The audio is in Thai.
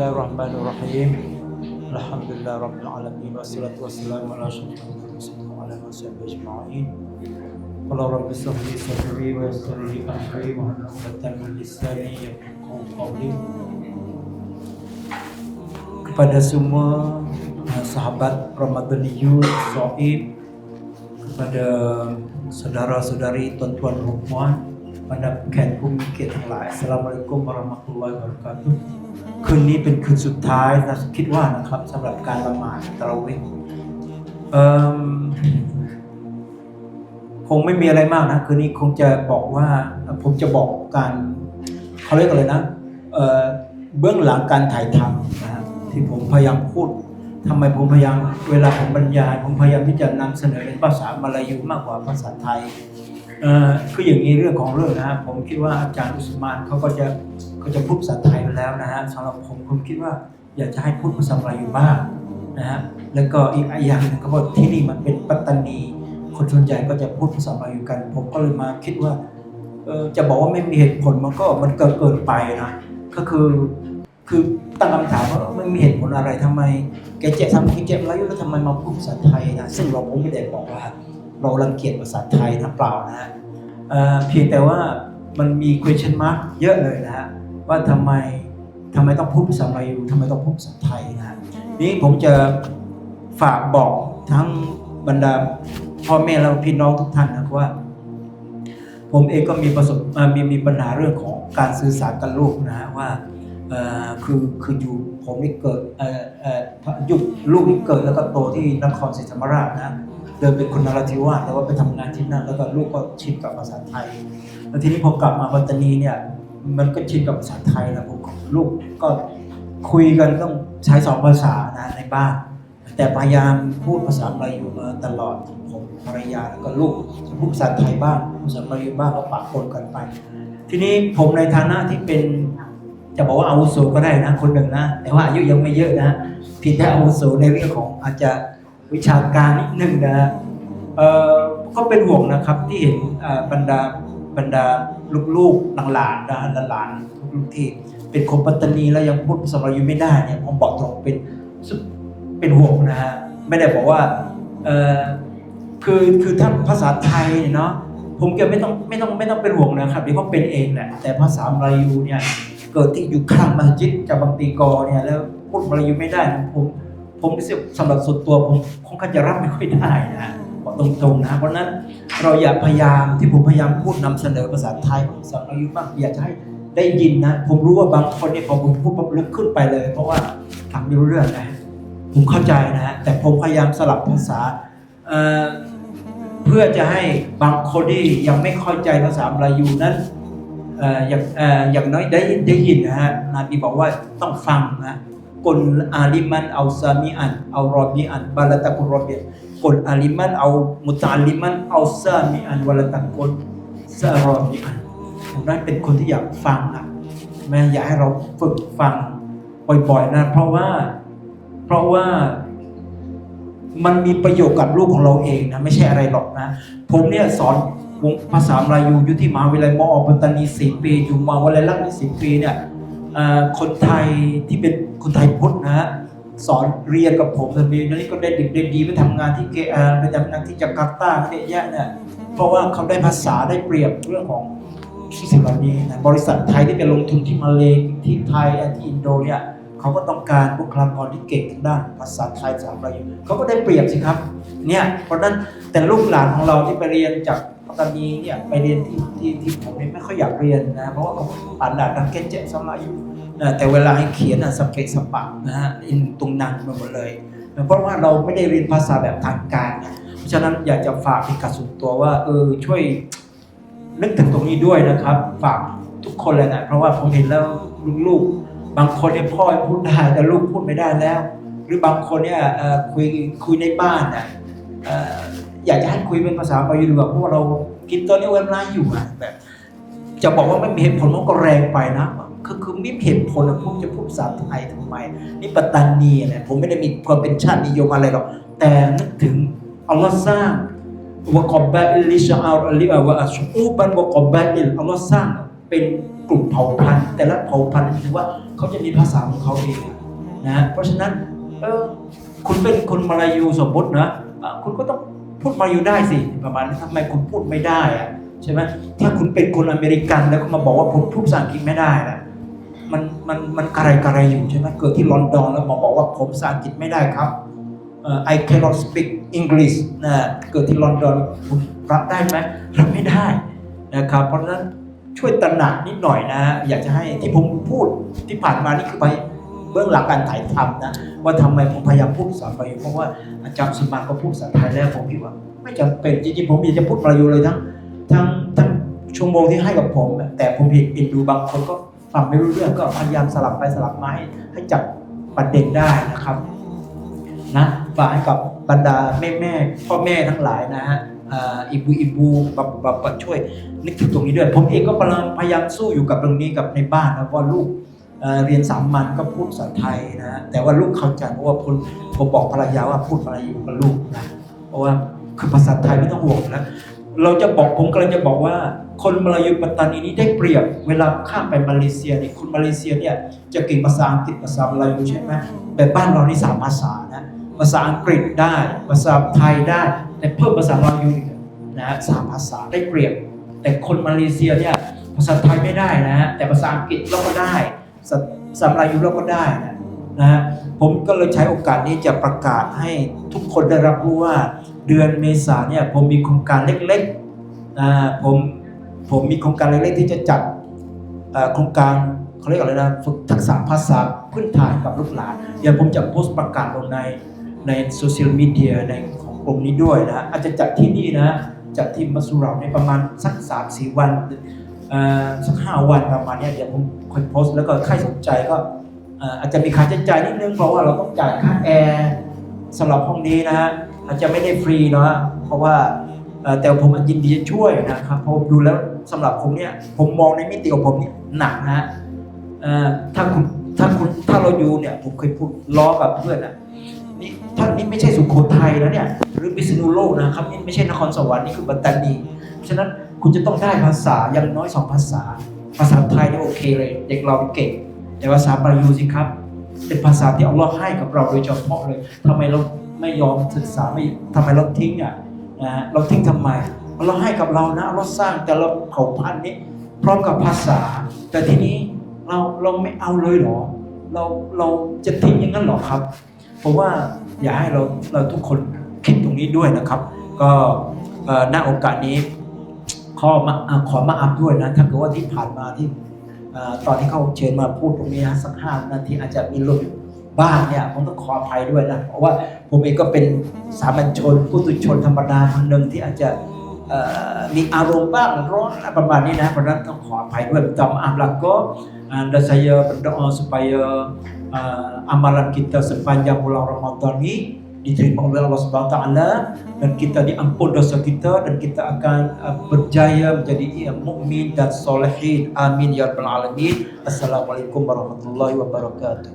Bismillahirrahmanirrahim. Alhamdulillah rabbil alamin wassalatu wassalamu ala asyrofil mursalin wa ala alihi ajma'in. Qul rabbi sahli sadri wa yassir li amri wa hlul 'uqdatam min lisani yafqahu qawli. Kepada semua eh, sahabat Ramadaniyun Saib, kepada saudara-saudari tuan-tuan dan puan, pada แขกผู้มีเกียรติทั้งหลายสลามอะลัยกุมวะเรามะตุลลอฮิวะบะเราะกาตุคืนนี้เป็นคืนสุดท้ายนะคิดว่านะครับสำหรับการละหมาดตะเราะวีห์เอิ่มคงไม่มีอะไรมากนะ คืนนี้คงจะบอกว่า ผมจะบอกการเขาเรียกอะไรนะเอ่อเบื้องหลังการถ่ายทำนะที่ผมพยายามพูดทำไมผมพยายามเวลาผมบรรยาย ผมพยายามที่จะนำเสนอเป็นภาษามาลายูมากกว่าภาษาไทย คืออย่างนี้เรื่องของเรื่องนะฮะผมคิดว่าอาจารย์อุสมานเขาก็จะเขาจะพูดภาษาไทยไปแล้วนะฮะสำหรับผมผมคิดว่าอยากจะให้พูดภาษามลายูบ้างนะฮะแล้วก็อีกอย่างหนึงเขาบอกที่นี่มันเป็นปัตตานี คนส่วนใหญ่ก็จะพูดภาษามลายูกัน ผมก็เลยมาคิดว่าจะบอกว่าไม่มีเหตุผลมันก็มันเกินเกินไปนะก็คือคือตั้งคำถามว่าไม่มีเหตุผลอะไรทำไมแกเจ็บทำแกเจ็บแล้วแล้วทำไมมาพูดภาษาไทยนะซึ่งเราผมไม่ได้บอกว่า เรารังเกียจภาษาไทยนะเปล่านะฮะเอ่อเพียงแต่ว่ามันมี question mark เยอะเลยนะฮะว่าทำไมทำไมต้องพูดภาษาลายูทำไมต้องพูดภาษาไทยนะฮะนี้ผมจะฝากบอกทั้งบรรดาพ่อแม่และพี่น้องทุกท่านนะว่า ผมเองก็มีประสบเอ่อมีมีปัญหาเรื่องของการสื่อสารกับลูกนะฮะว่าเอ่อคือคืออยู่ผมนี่เกิดเอ่อเอ่อยุคลูกนี่เกิดแล้วก็โตที่นครศรีธรรมราชนะ เดิมเป็นคนนราธิวาสแต่ว่าไปทำงานที่นั่น แล้วก็ลูกก็ชินกับภาษาไทย แล้วทีนี้พอกลับมาปัตตานีเนี่ย มันก็ชินกับภาษาไทยแล้วผมลูกก็คุยกันต้องใช้สองภาษานะในบ้าน แต่พยายามพูดภาษาลายูมาตลอดผมภรรยาแล้วก็ลูกพูดภาษาไทยบ้างภาษาลายูบ้างก็ปะปนกันไป ทีนี้ผมในฐานะที่เป็นจะบอกว่าอาวุโสก็ได้นะคนหนึ่งนะแต่ว่าอายุยังไม่เยอะนะเพียงแค่อาวุโสในเรื่องของอาจจะ วิชาการนิดหนึ่งนะก็เป็นห่วงนะครับที่เห็นบรรดาบรรดาลูกๆหลานๆนะหลานๆลูกที่เป็นคนปัตตานีแล้วยังพูดภาษาลายูไม่ได้เนี่ยผมบอกตรงเป็นเป็นห่วงนะฮะไม่ได้บอกว่าคือคือถ้าภาษาไทยเนาะผมก็ไม่ต้องไม่ต้องไม่ต้องเป็นห่วงนะครับเดี๋ยวเขาเป็นเองแหละแต่ภาษาลายูเนี่ยเกิดที่อยู่ข้างมัสยิดจาบังตีกอเนี่ยแล้วพูดมลายูไม่ได้ผม ผมรู้สึกสำหรับส่วนตัวผมคงจะรับไม่ค่อยได้นะบอกตรงๆนะ เพราะนั้นเราอย่าพยายามที่ผมพยายามพูดนำเสนอภาษาไทยภาษาลายูบ้างอยากจะให้ได้ยินนะ ผมรู้ว่าบางคนเนี่ยพอผมพูดปุ๊บลุกขึ้นไปเลย เพราะว่าทำไม่รู้เรื่องนะผมเข้าใจนะ แต่ผมพยายามสลับภาษาเเพื่อจะให้บางคนที่ยังไม่เข้าใจภาษาลายูนั้นอออย่างเอ่ออย่างน้อยได้ได้ยินนะฮะนาบีบอกว่าต้องฟังนะ กุลอาลิมันเอาซามีอันเอารอบีอันบาลตะกุรอบีกุลอาลิมันเอามุตาลิมันเอาซามีอันวาลตะกุลซารอบีอันผมนั้นเป็นคนที่อยากฟังนะแม่อยากให้เราฝึกฟังบ่อยๆนะเพราะว่าเพราะว่ามันมีประโยชน์กับลูกของเราเองนะไม่ใช่อะไรหรอกนะ ผมเนี่ยสอนภาษาลายูอยู่ที่มหาวิทยาลัยมอปัตตานีสี่ปี อยู่มหาวิทยาลัยลักษณ์สี่ปีเนี่ย คนไทยที่เป็นคนไทยพุทธนะฮะสอนเรียนกับผมสมีนี้ก็ได้ดิบได้ดีไปทำงานที่เกอาไปทำงานที่จาการ์ตาเนี่ยแยะเนี่ยเพราะว่าเขาได้ภาษาได้เปรียบเรื่องของสิ่งเหล่านี้นะบริษัทไทยที่ไปลงทุนที่มาเลที่ไทยที่อินโดเนี่ยเขาก็ต้องการบุคลากรที่เก่งทางด้านภาษาไทยภาษาลายูเขาก็ได้เปรียบสิครับเนี่ยเพราะนั้นแต่ลูกหลานของเราที่ไปเรียนจากปัตตานีเนี่ยไปเรียนที่ที่ที่ผมเนี่ยไม่ค่อยอยากเรียนนะเพราะว่าอ่านด่าดังเกจเจสมาอยู่ นะแต่เวลาให้เขียนอะสเปกสปะนะฮะอินตุงนังไปหมดเลย เพราะว่าเราไม่ได้เรียนภาษาแบบทางการเพราะฉะนั้นอยากจะฝากเป็นการส่วนตัวว่าเออช่วยนึกถึงตรงนี้ด้วยนะครับ ฝากทุกคนเลยนะเพราะว่าผมเห็นแล้วลูกๆบางคนเนี่ยพ่อพูดได้แต่ลูกพูดไม่ได้แล้ว หรือบางคนเนี่ยคุยคุยในบ้านนะอยากจะให้คุยเป็นภาษาบาลีดีกว่าเพราะว่าเรากินตัวนี้เว็บไลน์อยู่อะแบบจะบอกว่าไม่มีเหตุผลมันก็แรงไปนะ คือคือไม่มีเหตุผลผมจะพูดภาษาไทยทำไม นี่ปัตตานีเนี่ยผมไม่ได้มีความเป็นชาตินิยมอะไรหรอก แต่นึกถึงอัลลอฮ์สร้างวะกอบะอิลิชาอัลลิอะวะอัชอูบันวะกอบะอิลอัลลอฮ์สร้างเป็นกลุ่มเผ่าพันธุ์ แต่ละเผ่าพันธุ์ถือว่าเขาจะมีภาษาของเขาเองนะเพราะฉะนั้นเออคุณเป็นคนมาลายูสมมตินะอะคุณก็ต้องพูดมาลายูได้สิประมาณนั้นทำไมคุณพูดไม่ได้อะใช่ไหมถ้าคุณเป็นคนอเมริกันแล้วก็มาบอกว่าผมพูดภาษาอังกฤษไม่ได้นะ มันมันมันกระไรกระไรอยู่ใช่ไหมเกิดที่ลอนดอนแล้วมาบอกว่าผมภาษาอังกฤษไม่ได้ครับเอ่อ I cannot speak English นะเกิดที่ลอนดอนรับได้ไหมรับไม่ได้นะครับ เพราะฉะนั้นช่วยตระหนักนิดหน่อยนะ อยากจะให้ที่ผมพูดที่ผ่านมานี่คือไปเบื้องหลังการถ่ายทำนะว่าทำไมผมพยายามพูดภาษามาลายูเพราะว่าอาจารย์สุมาก็พูดภาษาไทยแล้วผมคิดว่า ไม่จำเป็นจริงๆผมอยากจะพูดมาลายูเลยทั้งทั้งทั้งชั่วโมงที่ให้กับผม แต่ผมเห็นเอ็นดูบางคนก็ ฟังไม่รู้เรื่องก็พยายามสลับไปสลับมาให้ให้จับประเด็นได้นะครับนะฝากให้กับบรรดาแม่แม่ๆพ่อแม่ทั้งหลายนะฮะอิบูอิบูบับบับบช่วยนึกถึงตรงนี้ด้วย ผมเองก็พยายามสู้อยู่กับตรงนี้กับในบ้านนะว่าลูกเรียนสามัญก็พูดภาษาไทยนะแต่ว่าลูกเข้าใจเพราะว่าผมผมบอกภรรยาว่าพูดมาลายูกับลูกนะเพราะว่าคือภาษาไทยไม่ต้องห่วงนะ เราจะบอกผมกำลังจะบอกว่า คนมาลายูปัตตานีนี้ได้เปรียบเวลาข้ามไปมาเลเซียเนี่ยคนมาเลเซียเนี่ยจะเก่งภาษาอังกฤษภาษามาลายูใช่ไหมแต่บ้านเรานี่สามภาษานะภาษาอังกฤษได้ภาษาไทยได้ แต่เพิ่มภาษามาลายูนะฮะสามภาษาได้เปรียบ แต่คนมาเลเซียเนี่ยภาษาไทยไม่ได้นะฮะแต่ภาษาอังกฤษเราก็ได้สสำหรับอายุเราก็ได้นะนะฮะผมก็เลยใช้โอกาสนี้จะประกาศให้ทุกคนได้รับรู้ว่า เดือนเมษาเนี่ยผมมีโครงการเล็กๆผมผมมีโครงการเล็กๆที่จะจัดโครงการเขาเรียกอะไรนะฝึกทักษะภาษาพื้นฐานกับลูกหลานเดี๋ยวผมจะโพสต์ประกาศลงในในโซเชียลมีเดียในของกลุ่มนี้ด้วยนะอาจจะจัดที่นี่นะจัดที่มัสซูเราในประมาณสักสามสี่วันเอ่อสักห้าวันประมาณนี้เดี๋ยวผมค่อยโพสต์แล้วก็ใครสนใจก็เอ่ออาจจะมีค่าใช้จ่ายนิดนึงเพราะว่าเราต้องจ่ายค่าแอร์สำหรับห้องนี้นะฮะ อาจจะไม่ได้ฟรีเนาะเพราะว่าแต่ผมยินดีจะช่วยนะครับเพราะผมดูแล้วสำหรับผมเนี่ยผมมองในมิติของผมเนี่ยหนักนะถ้าคุณถ้าคุณถ้าเราอยู่เนี่ยผมเคยพูดล้อกับเพื่อนอะนี่ท่านนี่ไม่ใช่สุโขทัยนะเนี่ยหรือพิษณุโลกนะครับนี่ไม่ใช่นครสวรรค์นี่คือปัตตานีเพราะฉะนั้นคุณจะต้องได้ภาษาอย่างน้อยสองภาษา ภาษาไทยเนี่โอเคเลย เด็กเราเก่งแต่ภาษาบาลีสิครับ เป็นภาษาที่อัลลอฮ์ให้กับเราโดยเฉพาะเลยทำไมเรา ไม่ยอมศึกษาไม่ทำไมเราทิ้งอะนะฮะเราทิ้งทำไมอัลลอฮ์ให้กับเรานะอัลลอฮ์สร้างแต่ละเผ่าพันนี้ พร้อมกับภาษา แต่ทีนี้เราเราไม่เอาเลยหรอ เราเราจะทิ้งอย่างนั้นหรอครับผมว่าอยากให้เราเราทุกคนคิดตรงนี้ด้วยนะครับ ก็เอ่อณโอกาสนี้ขอมาขอมาอัพด้วยนะถ้าเกิดว่าที่ผ่านมาที่ตอนที่เขาเชิญมาพูดตรงนี้สักห้านาทีอาจจะมีหลุด บ้างเนี่ยผมต้องขออภัยด้วยนะ เพราะว่าผมเองก็เป็นสามัญชนผู้ตุชนธรรมดาคนหนึ่งที่อาจจะเอ่อมีอารมณ์บ้างร้อนอะไรประมาณนี้นะ เพราะฉะนั้นต้องขออภัยด้วยตามอัมลักก็ dan saya berdoa supaya uh, amalan kita sepanjang bulan Ramadan ini diterima oleh Allah Subhanahu Wa Taala dan kita diampun dosa kita dan kita akan uh, berjaya menjadi uh, mukmin dan solehin amin ya rabbal alamin assalamualaikum warahmatullahi wabarakatuh